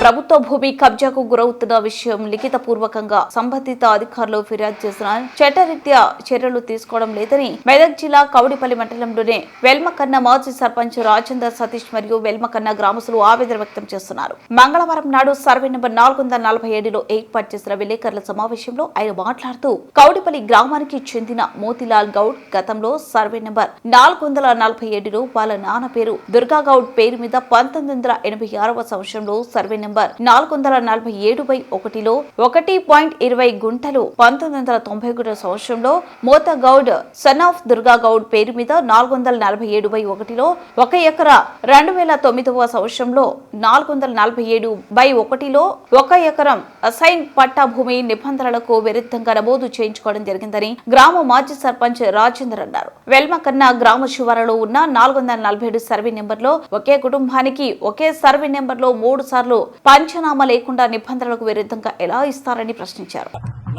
ప్రభుత్వ భూమి కబ్జాకు గురవుతున్న విషయం లిఖిత పూర్వకంగా సంబంధిత అధికారులు ఫిర్యాదు చేసిన చట్టరీత్యా చర్యలు తీసుకోవడం లేదని మెదక్ జిల్లా కౌడిపల్లి మండలంలోనే వెల్మకన్న మాజీ సర్పంచ్ రాజేందర్ సతీష్ మరియు వెల్మకన్న గ్రామస్తులు ఆవేదన వ్యక్తం చేస్తున్నారు. మంగళవారం నాడు సర్వే నెంబర్ నాలుగు వందల నలభై ఏడులో ఏర్పాటు చేసిన విలేకరుల సమావేశంలో ఆయన మాట్లాడుతూ కౌడిపల్లి గ్రామానికి చెందిన మోతిలాల్ గౌడ్ గతంలో సర్వే నెంబర్ నాలుగు వందల నలభై ఏడులో వాళ్ళ నాన్న పేరు దుర్గా గౌడ్ పేరు మీద పంతొమ్మిది వందల ఎనభై ఆరవ సంవత్సరంలో సర్వే నంబర్ నాలుగు వందల నలభై ఏడు బై ఒకటిలో ఒకటి పాయింట్ ఇరవై గుంటలు పంతొమ్మిది వందల తొంభై ఒకటో సంవత్సరంలో మోత గౌడ్ సన్ ఆఫ్ దుర్గా గౌడ్ పేరు మీద నాలుగు వందల నలభై ఏడు బై ఒకటిలో ఒక ఎకరా రెండు వేల తొమ్మిదవ సంవత్సరంలో నాలుగు వందల నలభై ఏడు బై ఒకటిలో ఒక ఎకరం అసైన్ పట్టా భూమి నిబంధనలకు విరుద్ధంగా నమోదు చేయించుకోవడం జరిగిందని గ్రామ మాజీ సర్పంచ్ రాజేందర్ అన్నారు. వెల్మ కన్నా గ్రామ శివారులో ఉన్న నాలుగు వందల నలభై ఏడు సర్వే నెంబర్లో ఒకే కుటుంబానికి ఒకే సర్వే నెంబర్లో మూడు సార్లు పంచనామా లేకుండా నిబంధనలకు విరుద్ధంగా ఎలా ఇస్తారని ప్రశ్నించారు.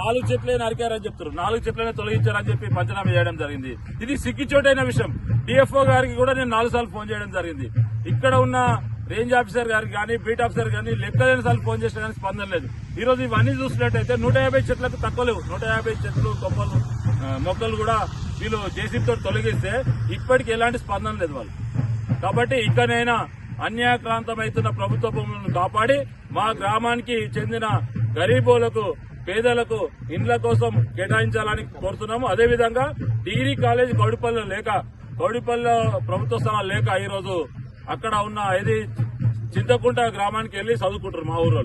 నాలుగు చెట్లే నరికారని చెప్తారు నాలుగు చెట్లనే తొలగించారని చెప్పి పంచనామా చేయడం జరిగింది. ఇది సిగ్గుచోటైన విషయం. డిఎఫ్ఓ గారికి కూడా నేను నాలుగు సార్లు ఫోన్ చేయడం జరిగింది. ఇక్కడ ఉన్న రేంజ్ ఆఫీసర్ గారికి కానీ బీట్ ఆఫీసర్ కానీ లెక్కలేని సార్లు ఫోన్ చేసిన కానీ స్పందన లేదు. ఈ రోజు ఇవన్నీ చూసినట్టయితే నూట యాభై చెట్లకు తక్కువ లేవు. నూట యాభై చెట్లు కొమ్మలు మొక్కలు కూడా వీళ్ళు జేసీబీతో తొలగిస్తే ఇప్పటికి ఎలాంటి స్పందన లేదు వాళ్ళు. కాబట్టి ఇక్కడైనా అన్యాక్రాంతమవుతున్న ప్రభుత్వ భూములను కాపాడి మా గ్రామానికి చెందిన గరీబులకు పేదలకు ఇండ్ల కోసం కేటాయించాలని కోరుతున్నాము. అదేవిధంగా డిగ్రీ కాలేజ్ గౌడిపల్లిలో లేక గౌడిపల్లిలో ప్రభుత్వ స్థలాలు లేక ఈరోజు అక్కడ ఉన్న ఇది చింతకుంట గ్రామానికి వెళ్ళి చదువుకుంటారు మా ఊరు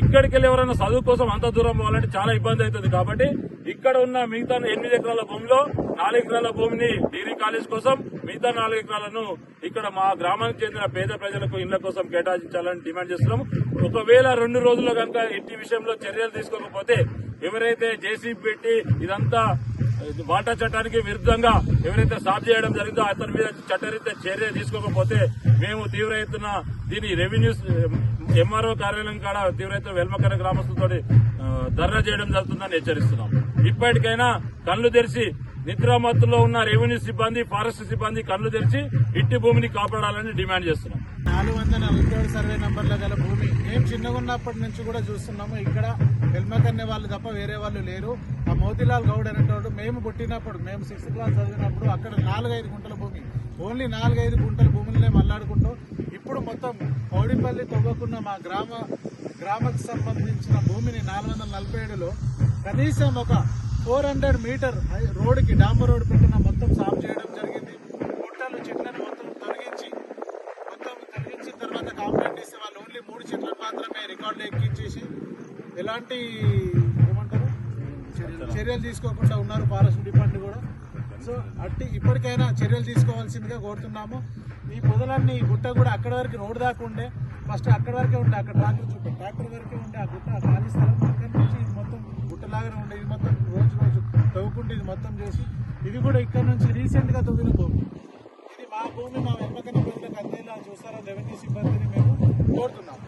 ఇక్కడికి వెళ్ళి ఎవరైనా చదువు కోసం అంత దూరం పోవాలంటే చాలా ఇబ్బంది అవుతుంది కాబట్టి ఇక్కడ ఉన్న మిగతా ఎనిమిది ఎకరాల భూమిలో నాలుగు ఎకరాల భూమిని డిగ్రీ కాలేజ్ కోసం మిగతా నాలుగు ఎకరాలను ఇక్కడ మా గ్రామానికి చెందిన పేద ప్రజలకు ఇళ్ళ కోసం కేటాయించాలని డిమాండ్ చేస్తున్నాం. ఒకవేళ రెండు రోజుల్లో కనుక ఇంటి విషయంలో చర్యలు తీసుకోకపోతే ఎవరైతే జేసీబీ పెట్టి ఇదంతా వాటా చట్టానికి విరుద్ధంగా ఎవరైతే సాఫ్ చేయడం జరిగిందో అతని మీద చట్టరీత్యా చర్య తీసుకోకపోతే మేము తీవ్ర ఎత్తున దీని రెవెన్యూ ఎంఆర్ఓ కార్యాలయం కాడ తీవ్ర ఎత్తున వెల్మకర గ్రామస్తులతో ధర్నా చేయడం జరుగుతుందని హెచ్చరిస్తున్నాం. ఇప్పటికైనా కళ్ళు తెరిచి నిద్రామత్తులో ఉన్న రెవెన్యూ సిబ్బంది ఫారెస్ట్ సిబ్బంది కళ్ళు తెరిచి ఇట్టి భూమిని కాపాడాలని డిమాండ్ చేస్తున్నాం. నాలుగు వందల నలభై ఏడు సర్వే నంబర్ల గల భూమి. మేము చిన్నగా ఉన్నప్పటి నుంచి కూడా చూస్తున్నాము. ఇక్కడ వెల్మకన్నే వాళ్ళు తప్ప వేరే వాళ్ళు లేరు. ఆ మోతిలాల్ గౌడ్ అనేటోడు మేము పుట్టినప్పుడు మేము సిక్స్త్ క్లాస్ చదివినప్పుడు అక్కడ నాలుగైదు గుంటల భూమి. ఓన్లీ నాలుగైదు గుంటల భూములనే మల్లాడుకుంటూ ఇప్పుడు మొత్తం కౌడిపల్లి తవ్వకున్న మా గ్రామ గ్రామకు సంబంధించిన భూమిని నాలుగు వందల నలభై ఏడులో కనీసం ఒక ఫోర్ హండ్రెడ్ మీటర్ రోడ్డుకి డాంబర్ రోడ్ పెట్టిన మొత్తం సాగు చేయడం జరిగింది. గుట్టలు చెట్లను మొత్తం తొలగించి మొత్తం తొలగించిన తర్వాత కాంప్లైంట్ ఇస్తే వాళ్ళు ఓన్లీ మూడు చెట్లను మాత్రమే రికార్డులు ఎక్కించేసి ఎలాంటి ఏమంటారు? చర్యలు తీసుకోకుండా ఉన్నారు ఫారెస్ట్ డిపార్ట్మెంట్ కూడా. సో అట్టి ఇప్పటికైనా చర్యలు తీసుకోవాల్సిందిగా కోరుతున్నాము. ఈ పొదలన్నీ ఈ గుట్ట కూడా అక్కడ వరకు రోడ్ దాకా ఉండే. ఫస్ట్ అక్కడ వరకే ఉండే అక్కడ ట్రాక్టర్ చుట్టూ ట్రాక్టర్ వరకే ఉండే ఆ గుట్ట ఖాళీ స్థలం. ఇది కూడా ఇక్కడ నుంచి రీసెంట్గా తవ్విన భూమి. ఇది మా భూమి మా వెంపకన ప్రజలకు అందేలా చూస్తారా? రెవెన్యూ సిబ్బందిని మేము కోరుతున్నాం